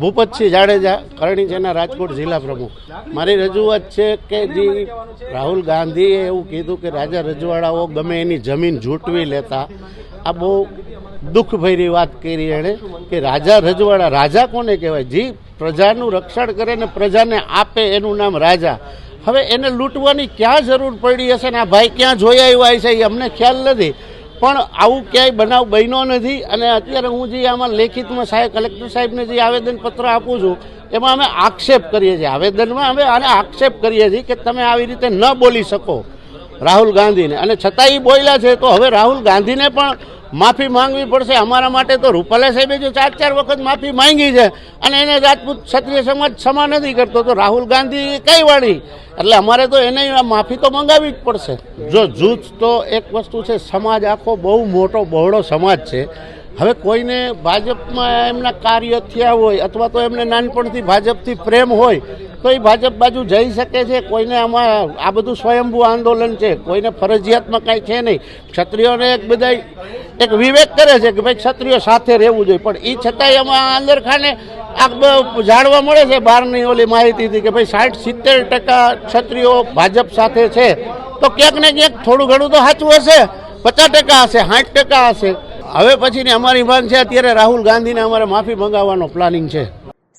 ભૂપતસિંહ જાડેજા કરણી જેના રાજકોટ જિલ્લા પ્રમુખ. મારી રજૂઆત છે કે જે રાહુલ ગાંધીએ એવું કીધું કે રાજા રજવાડાઓ ગમે એની જમીન ઝૂંટવી લેતા. આ બહુ દુઃખભરી વાત કરી એણે કે રાજા રજવાડા રાજા કોને કહેવાય? જે પ્રજાનું રક્ષણ કરે ને પ્રજાને આપે એનું નામ રાજા. હવે એને લૂંટવાની ક્યાં જરૂર પડી હશે ને? આ ભાઈ ક્યાં જોયા આવ્યા હશે એ અમને ખ્યાલ નથી. પણ આવું ક્યાંય બનાવ બન્યો નથી અને અત્યારે હું જે આમાં લેખિતમાં સાહેબ, કલેક્ટર સાહેબને જે આવેદનપત્ર આપું છું, એમાં અમે આક્ષેપ કરીએ છીએ. આવેદનમાં અમે આને આક્ષેપ કરીએ છીએ કે તમે આવી રીતે ન બોલી શકો. રાહુલ ગાંધીને. અને છતાં એ બોલ્યા છે તો હવે રાહુલ ગાંધીને પણ માફી માંગવી પડશે. અમારા માટે તો રૂપાલા સાહેબે જો ચાર ચાર વખત માફી માંગી છે અને એને રાજપૂત ક્ષત્રિય સમાજ ક્ષમા નથી કરતો, તો રાહુલ ગાંધી કઈ વાળી એટલે અમારે તો એને માફી તો મંગાવવી જ પડશે. જો જૂથ તો એક વસ્તુ છે, સમાજ આખો બહુ મોટો, બહોળો સમાજ છે. હવે કોઈને ભાજપમાં એમના કાર્ય થયા હોય અથવા તો એમને નાનપણથી ભાજપથી પ્રેમ હોય તો એ ભાજપ બાજુ જઈ શકે છે, કોઈને આમાં આ બધું સ્વયંભૂ આંદોલન છે, કોઈને ફરજિયાતમાં કાંઈ છે નહીં. ક્ષત્રિયોને એક બધા એક વિવેક કરે છે કે ભાઈ ક્ષત્રિયો સાથે રહેવું જોઈએ. પણ એ છતાંય એમાં અંદર ખાને આ જાણવા મળે છે. બહારની ઓલી માહિતી હતી કે ભાઈ સાઠ સિત્તેર ટકા ક્ષત્રિયો ભાજપ સાથે છે. તો ક્યાંક ને ક્યાંક થોડું ઘણું તો સાચું હશે. પચાસ ટકા હશે, સાઠ ટકા હશે. હવે પછીની અમારી માંગ છે, અત્યારે રાહુલ ગાંધીને અમારે માફી મંગાવવાનો પ્લાનિંગ છે.